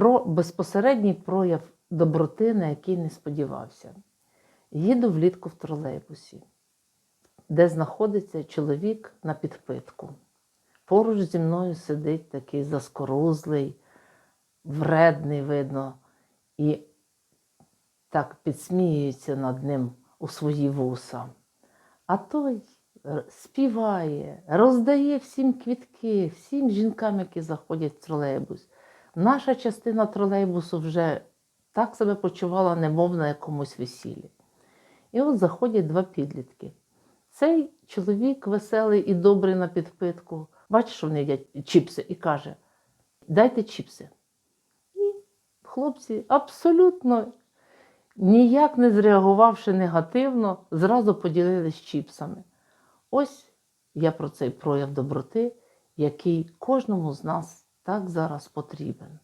Про безпосередній прояв доброти, на який не сподівався. Їду влітку в тролейбусі, де знаходиться чоловік на підпитку. Поруч зі мною сидить такий заскорузлий, вредний, видно, і так підсміюється над ним у свої вуса. А той співає, роздає всім квітки, всім жінкам, які заходять в тролейбус. Наша частина тролейбусу вже так себе почувала, немов на якомусь весіллі. І от заходять два підлітки. Цей чоловік веселий і добрий на підпитку, бачить, що вони їдять чіпси, і каже: дайте чіпси. І хлопці абсолютно ніяк не зреагувавши негативно, зразу поділились чіпсами. Ось я про цей прояв доброти, який кожному з нас так зараз потрібен.